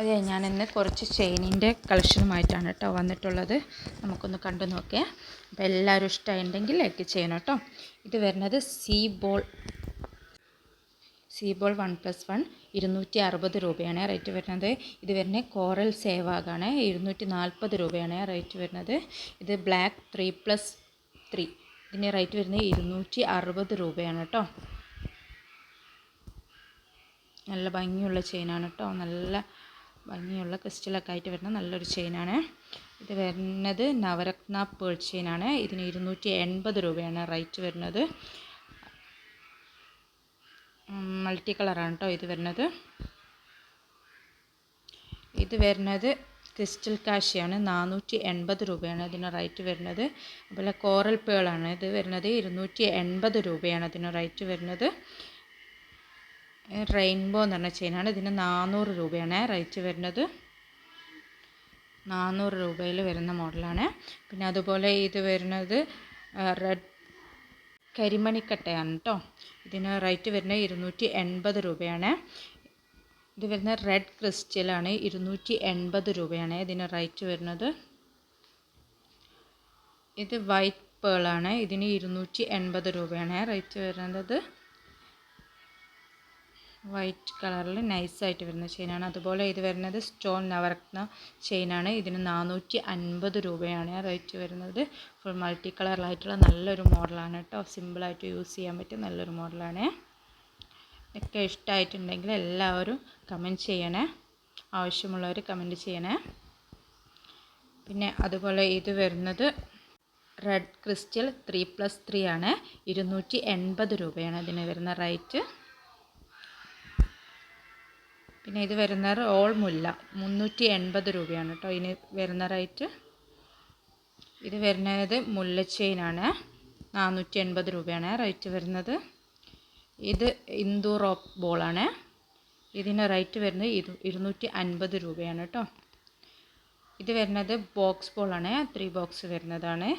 അതെ ഞാൻ ഇന്ന് കുറച്ച് ചെയിനിന്റെ കളക്ഷനുമായിട്ടാണ് കേട്ടോ വന്നിട്ടുള്ളത്. നമുക്കൊന്ന് കണ്ടു നോക്കേ. അപ്പോൾ എല്ലാവരും ഇഷ്ടമായിട്ടുണ്ടെങ്കിൽ ലൈക്ക് ചെയ്യണം കേട്ടോ. ഇത് വരുന്നത് see ball see ball one plus one ഇരുന്നൂറ്റി അറുപത് രൂപയാണ് റേറ്റ് വരുന്നത്. ഇത് വരുന്നത് കോറൽ സേവാഗാണ് ഇരുന്നൂറ്റി നാൽപ്പത് രൂപയാണ് റേറ്റ് വരുന്നത്. ഇത് ബ്ലാക്ക് ത്രീ പ്ലസ് ത്രീ ഇതിന് റേറ്റ് വരുന്നത് ഇരുന്നൂറ്റി അറുപത് രൂപയാണ് കേട്ടോ. നല്ല ഭംഗിയുള്ള ചെയിനാണ് കേട്ടോ. നല്ല ഭംഗിയുള്ള ക്രിസ്റ്റലൊക്കെ ആയിട്ട് വരുന്ന നല്ലൊരു ചെയിനാണ്. ഇത് വരുന്നത് നവരത്ന പേൾ ചെയിനാണ് ഇതിന് ഇരുന്നൂറ്റി എൺപത് രൂപയാണ് റേറ്റ് വരുന്നത്. മൾട്ടി കളറാണ് കേട്ടോ ഇത് വരുന്നത്. ഇത് വരുന്നത് ക്രിസ്റ്റൽ കാശിയാണ്. നാനൂറ്റി എൺപത് രൂപയാണ് ഇതിന് റേറ്റ് വരുന്നത്. അതുപോലെ കോറൽ പേളാണ് ഇത് വരുന്നത് ഇരുന്നൂറ്റി എൺപത് രൂപയാണ് അതിന് റേറ്റ് വരുന്നത്. റെയിൻബോ എന്ന് പറഞ്ഞ ചെയിനാണ് ഇതിന് നാനൂറ് രൂപയാണ് റേറ്റ് വരുന്നത്. നാനൂറ് രൂപയിൽ വരുന്ന മോഡലാണ് പിന്നെ അതുപോലെ ഇത് വരുന്നത് റെഡ് കരിമണിക്കട്ടയാണ് കേട്ടോ ഇതിന് റേറ്റ് വരുന്നത് ഇരുന്നൂറ്റി എൺപത് രൂപയാണ്. ഇത് വരുന്ന റെഡ് ക്രിസ്റ്റലാണ് ഇരുന്നൂറ്റി എൺപത് രൂപയാണ് ഇതിന് റേറ്റ് വരുന്നത്. ഇത് വൈറ്റ് പേളാണ് ഇതിന് ഇരുന്നൂറ്റി എൺപത് രൂപയാണ് റേറ്റ് വരുന്നത്. വൈറ്റ് കളറിൽ നൈസായിട്ട് വരുന്ന ചെയിനാണ്. അതുപോലെ ഇത് വരുന്നത് സ്റ്റോൺ നവരത്ന ചെയിനാണ്. ഇതിന് നാനൂറ്റി അൻപത് രൂപയാണ് റേറ്റ് വരുന്നത്. ഫുൾ മൾട്ടി കളറിലായിട്ടുള്ള നല്ലൊരു മോഡലാണ് കേട്ടോ. സിമ്പിളായിട്ട് യൂസ് ചെയ്യാൻ പറ്റിയ നല്ലൊരു മോഡലാണ്. ഒക്കെ ഇഷ്ടമായിട്ടുണ്ടെങ്കിൽ എല്ലാവരും കമന്റ് ചെയ്യണേ. ആവശ്യമുള്ളവർ കമന്റ് ചെയ്യണേ. പിന്നെ അതുപോലെ ഇത് വരുന്നത് red crystal three plus three ആണ്. ഇരുന്നൂറ്റി എൺപത് രൂപയാണ് ഇതിന് വരുന്ന റേറ്റ് പിന്നെ ഇത് വരുന്ന ഓൾ മുല്ല. മുന്നൂറ്റി എൺപത് രൂപയാണ് കേട്ടോ ഇനി വരുന്ന റേറ്റ്. ഇത് വരുന്നത് മുല്ല ചെയിനാണ് നാനൂറ്റി എൺപത് രൂപയാണ് റേറ്റ് വരുന്നത്. ഇത് ഇന്ദു റോപ്പ് ബോളാണ് ഇതിന് റേറ്റ് വരുന്നത് ഇരു ഇരുന്നൂറ്റി അൻപത് രൂപയാണ് കേട്ടോ ഇത് വരുന്നത് ബോക്സ് ബോളാണ് ത്രീ ബോക്സ് വരുന്നതാണ്.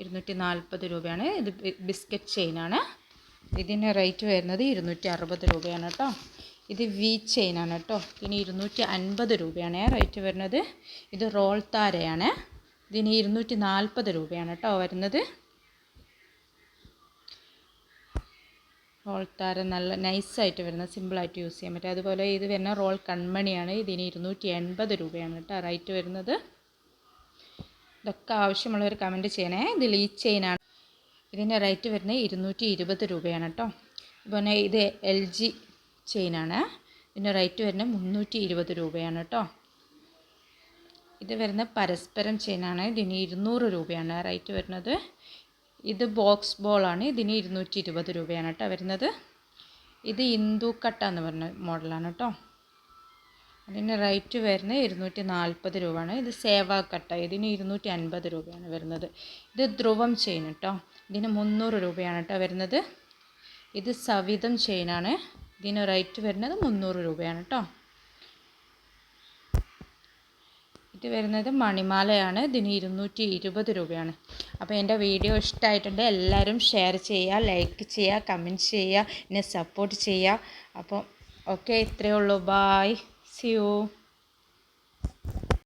ഇരുന്നൂറ്റി നാൽപ്പത് രൂപയാണ്. ഇത് ബിസ്ക്കറ്റ് ചെയിനാണ് ഇതിന് റേറ്റ് വരുന്നത് ഇരുന്നൂറ്റി അറുപത് രൂപയാണ് കേട്ടോ ഇത് വി ചെയിനാണ് കേട്ടോ. ഇതിന് ഇരുന്നൂറ്റി അൻപത് രൂപയാണ് റേറ്റ് വരുന്നത്. ഇത് റോൾ താരയാണ്. ഇതിന് ഇരുന്നൂറ്റി നാൽപ്പത് രൂപയാണ് കേട്ടോ വരുന്നത്. റോൾ താര നല്ല നൈസായിട്ട് വരുന്ന സിമ്പിളായിട്ട് യൂസ് ചെയ്യാൻ പറ്റും. അതുപോലെ ഇത് വരുന്ന റോൾ കൺമണിയാണ്. ഇതിന് ഇരുന്നൂറ്റി എൺപത് രൂപയാണ് കേട്ടോ റേറ്റ് വരുന്നത്. ഇതൊക്കെ ആവശ്യമുള്ളവർ കമന്റ് ചെയ്യണേ. ഇത് ലീ ചെയിനാണ് ഇതിന്റെ റേറ്റ് വരുന്നത് ഇരുന്നൂറ്റി ഇരുപത് രൂപയാണ് കേട്ടോ. അതുപോലെ ഇത് എൽ ജി ചെയിനാണ്. ഇതിന്റെ റേറ്റ് വരുന്നത് മുന്നൂറ്റി ഇരുപത് രൂപയാണ് കേട്ടോ. ഇത് വരുന്ന പരസ്പരം ചെയിനാണ്. ഇതിന് ഇരുന്നൂറ് രൂപയാണ് റേറ്റ് വരുന്നത്. ഇത് ബോക്സ് ബോളാണ്. ഇതിന് ഇരുന്നൂറ്റി ഇരുപത് രൂപയാണ് കേട്ടോ വരുന്നത്. ഇത് ഇന്ദു കട്ട എന്ന് പറഞ്ഞ മോഡലാണ് കേട്ടോ. അതിന് റേറ്റ് വരുന്നത് ഇരുന്നൂറ്റി നാൽപ്പത് രൂപയാണ്. ഇത് സേവാക്കട്ട. കട്ട ഇതിന് ഇരുന്നൂറ്റി അൻപത് രൂപയാണ് വരുന്നത്. ഇത് ധ്രുവം ചെയിൻ കേട്ടോ. ഇതിന് മുന്നൂറ് രൂപയാണ് കേട്ടോ വരുന്നത്. ഇത് സവിതം ചെയിനാണ്. ഇതിന് റേറ്റ് വരുന്നത് മുന്നൂറ് രൂപയാണ് കേട്ടോ ഇത് വരുന്നത് മണിമാലയാണ് ഇതിന് ഇരുന്നൂറ്റി ഇരുപത് രൂപയാണ്. അപ്പോൾ എന്റെ വീഡിയോ ഇഷ്ടമായിട്ടുണ്ട് എല്ലാവരും ഷെയർ ചെയ്യുക ലൈക്ക് ചെയ്യുക കമന്റ് ചെയ്യുക എന്നെ സപ്പോർട്ട് ചെയ്യുക. അപ്പോൾ ഓക്കെ ഇത്രയേ ഉള്ളൂ. Bye C U